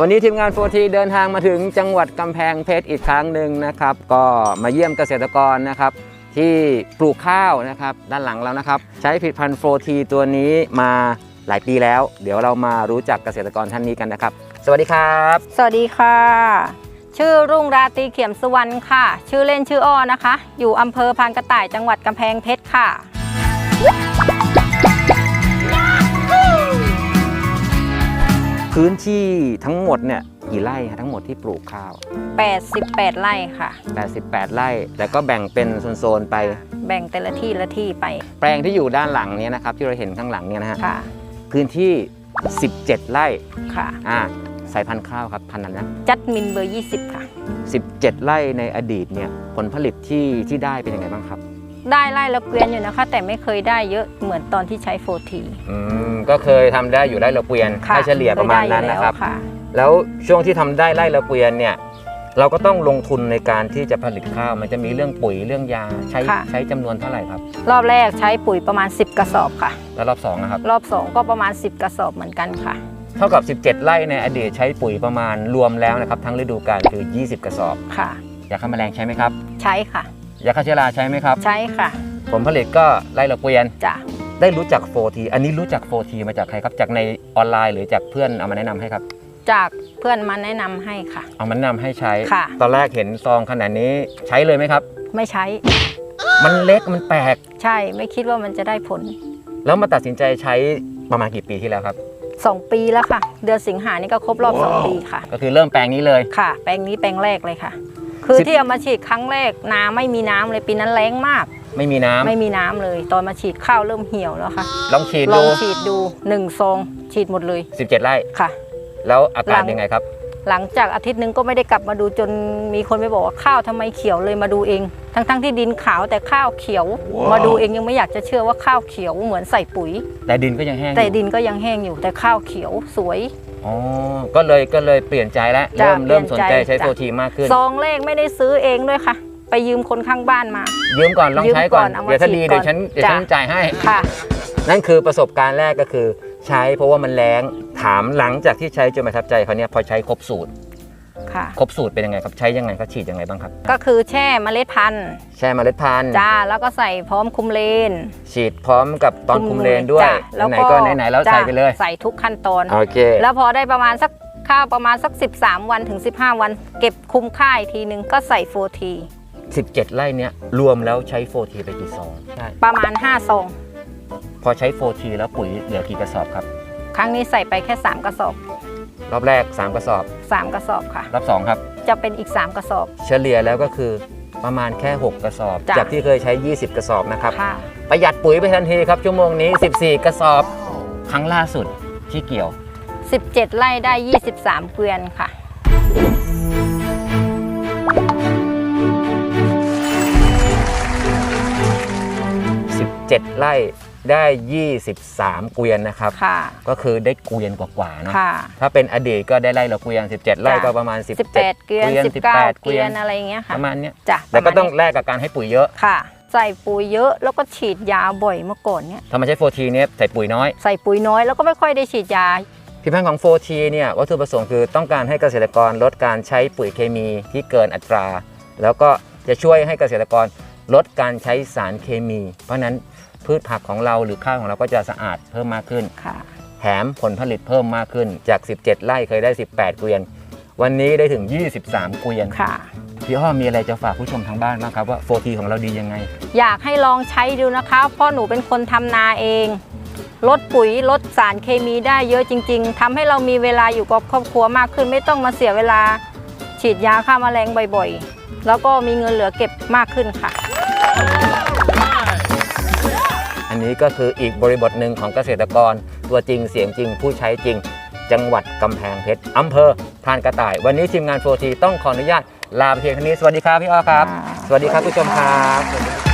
วันนี้ทีมงานโฟทีเดินทางมาถึงจังหวัดกำแพงเพชรอีกครั้งหนึ่งนะครับ ก็มาเยี่ยมเกษตรกรนะครับ ที่ปลูกข้าวนะครับด้านหลังแล้วนะครับ ใช้ผลิตภัณฑ์โฟทีตัวนี้มาหลายปีแล้ว เดี๋ยวเรามารู้จักเกษตรกรท่านนี้กันนะครับ สวัสดีครับ สวัสดีค่ะ ชื่อรุ่งราตรีเขียมสุวรรณค่ะ ชื่อเล่นชื่ออ้อนะคะ อยู่อำเภอพานกระต่ายจังหวัดกำแพงเพชรค่ะ พื้นที่ทั้งหมดเนี่ยกี่ไร่ฮะทั้งหมดที่ปลูกข้าว 88 ไร่ค่ะ 88 ไร่ แล้วก็แบ่งเป็นโซนๆไป แบ่งแต่ละที่ละที่ไป แปลงที่อยู่ด้านหลังเนี้นะครับที่เราเห็นข้างหลังเนี่ยนะฮะค่ะ พื้นที่ 17 ไร่ค่ะ อ่าสายพันธุ์ข้าวครับพันธุ์นั้นนะจัดมินเบอร์ 20 ค่ะ 17 ไร่ในอดีตเนี่ยผลผลิตที่ที่ได้เป็นยังไงบ้างครับ ได้ไร่ละเกวียนอยู่นะคะ แต่ไม่เคยได้เยอะเหมือนตอนที่ใช้โฟทีอืมก็เคยทำได้อยู่ไร่ละเกวียนค่ะให้เฉลี่ยประมาณนั้นเคยได้อยู่นะครับแล้วค่ะ แล้วช่วงที่ทำได้ไร่ละเกวียนเนี่ย เราก็ต้องลงทุนในการที่จะผลิตข้าว มันจะมีเรื่องปุ๋ยเรื่องยาใช้ค่ะ ใช้จำนวนเท่าไหร่ครับ รอบแรกใช้ปุ๋ยประมาณ 10 กระสอบค่ะ แล้วรอบสองนะครับ รอบ 2 ก็ประมาณ 10 กระสอบเหมือนกันค่ะ เท่ากับ 17 ไร่ในอดีตใช้ปุ๋ยประมาณรวมแล้วนะครับ ทั้งฤดูกาลคือ 20 กระสอบ ค่ะยาฆ่าแมลงใช้ไหไหมครับ ใช้ค่ะ ยาฆ่าเชื้อราใช้ไหมครับ ใช้ค่ะผลผลิตก็ไร่ละเกวียน จ้ะได้รู้จักโฟทีอันนี้รู้จักโฟทีมาจากใครครับ จากในออนไลน์หรือจากเพื่อนเอามาแนะนำให้ครับ จากเพื่อนมาแนะนำให้ค่ะ เอามาแนะนำให้ใช้ ค่ะ ตอนแรกเห็นซองขนาดนี้ใช้เลยไหมครับ ไม่ใช้ มันเล็กมันแปลก ใช่ไม่คิดว่ามันจะได้ผล แล้วมาตัดสินใจใช้ประมาณกี่ปีที่แล้วครับ 2 ปีแล้วค่ะ เดือนสิงหานี่ก็ครบรอบ 2 ปีค่ะ ก็คือเริ่มแปลงนี้เลย ค่ะ แปลงนี้แปลงแรกเลยค่ะ คือสิบ ที่เอามาฉีดครั้งแรกนาไม่มีน้ำเลยปีนั้นแรงมาก ไม่มีน้ำไม่มีน้ำเลย ตอนมาฉีดข้าวเริ่มเหี่ยวแล้วค่ะลองฉีดลอดู งฉีดดูหนึ่งซองฉีดหมดเลย17 ไร่ ค่ะ แล้วอาหลัการงยังไงครับ หลังจากอาทิตย์หนึงก็ไม่ได้กลับมาดูจนมีคนไปบอกว่าข้าวทำไมเขียวเลยมาดูเอง ทั้งๆที่ดินขาวแต่ข้าวเขียวมาดูเองยังไม่อยากจะเชื่อว่าข้าวเขียวเหมือนใส่ปุ๋ย แต่ดินก็ยังแห้งอแต่ยู่ดินก็ยังแห้งอยู่แต่ข้าวเขียวสวย อ๋อ ก็เลยก็เลยเปลี่ยนใจแล้วจ้ะเริ่มเริ่มเปลี่สนยนใจใจใช้จ้ะโฟทีมากขึ้น ซองแรกไม่ได้ซื้อเองด้วยค่ะ ไปยืมคนข้างบ้านมา ยืมก่อนลองใช้ก่อนยืมก่อนเอามาเดี๋ยวถ้าดีฉีดเดี๋ยวฉันก่อนเดี๋ยวฉันจ้ะจ่ายให้ ค่ะ นั่นคือประสบการณ์แรกก็คือ ใช้เพราะว่ามันแรงถามหลังจากที่ใช้จนประทับใจเขาเนี่ยพอใช้ครบสูตร ค่ะ ครบสูตรเป็นยังไงครับ ใช้ยังไงครับฉีดยังไงบ้างครับ ก็คือแช่เมล็ดพันธุ์แช่เมล็ดพันธุ์จ้าแล้วก็ใส่พร้อมคุมเลน ฉีดพร้อมกับตอนคุมเลนด้วยจ้ะแล้วไหนก็ๆก็ไหนๆแล้วจ้ะใส่ไปเลยใส่ทุกขั้นตอน โอเค แล้วพอได้ประมาณสักข้าวประมาณสัก 13 วันถึง 15 วัน เก็บคุมค่ายทีนึงก็ใส่โฟที 17 ไร่เนี้ยรวมแล้วใช้โฟทีไปกี่ซองใช่ประมาณ5ซองพอใช้โฟทีแล้วปุ๋ยเหลือกี่กระสอบครับ ครั้งนี้ใส่ไปแค่ 3 กระสอบ รอบแรก 3 กระสอบ 3 กระสอบค่ะ รอบ 2 ครับ จะเป็นอีก 3 กระสอบ เฉลี่ยแล้วก็คือประมาณแค่ 6 กระสอบ จ้ะ จากที่เคยใช้ 20 กระสอบนะครับ ค่ะ ประหยัดปุ๋ยไปทันทีครับ ชั่วโมงนี้ 14 กระสอบ ครั้งล่าสุดที่เกี่ยว 17 ไร่ได้ 23 เกวียนค่ะ 17 ไร่ ได้ 23 เกวียนนะครับ ค่ะ ก็คือได้เกวียนกว่าๆเนาะค่ะ ถ้าเป็นอดีตก็ได้ไร่ละเกวียน 17 ไร่ก็ประมาณ 17 18 เกวียน 19 เกวียนอะไรอย่างเงี้ยปค่ะระมาณเนี้ยจ้ะแต่ก็ต้องประมาณนี้แลกกับการให้ปุ๋ยเยอะค่ะ ใส่ปุ๋ยเยอะแล้วก็ฉีดยาบ่อยเมื่อก่อนเนี่ยถ้ามาใช้โฟทีเนี่ยใส่ปุ๋ยน้อย ใส่ปุ๋ยน้อยแล้วก็ไม่ค่อยได้ฉีดยา พิพันธ์ของโฟทีเนี่ยวัตถุประสงค์คือต้องการให้เกษตรกรลดการใช้ปุ๋ยเคมีที่เกินอัตรา แล้วก็จะช่วยให้เกษตรกรลดการใช้สารเคมี เพราะฉะนั้น พืชผักของเราหรือข้าวของเราก็จะสะอาดเพิ่มมากขึ้น ค่ะ แถมผลผลิตเพิ่มมากขึ้นจาก 17 ไร่เคยได้ 18 เกวียน วันนี้ได้ถึง 23 เกวียนค่ะ พี่อ้อมีอะไรจะฝากผู้ชมทางบ้านบ้างครับว่าโฟทีของเราดียังไง อยากให้ลองใช้ดูนะคะ เพราะหนูเป็นคนทำนาเอง ลดปุ๋ยลดสารเคมีได้เยอะจริง ๆทำให้เรามีเวลาอยู่กับครอบครัวมากขึ้น ไม่ต้องมาเสียเวลา ฉีดยาฆ่าแมลงบ่อยๆ แล้วก็มีเงินเหลือเก็บมากขึ้นค่ะ นนี้ก็คืออีกบริบทหนึ่งของเกษตรกร ตัวจริงเสียงจริง ผู้ใช้จริง จังหวัดกำแพงเพชรอำเภอพรานกระต่าย วันนี้ทีมงานโฟทีต้องขออนุญาตลาไปเพียงเท่านี้สวัสดีครับพี่อ้อครับค่ะสวัสดีครับผู้ชมครับ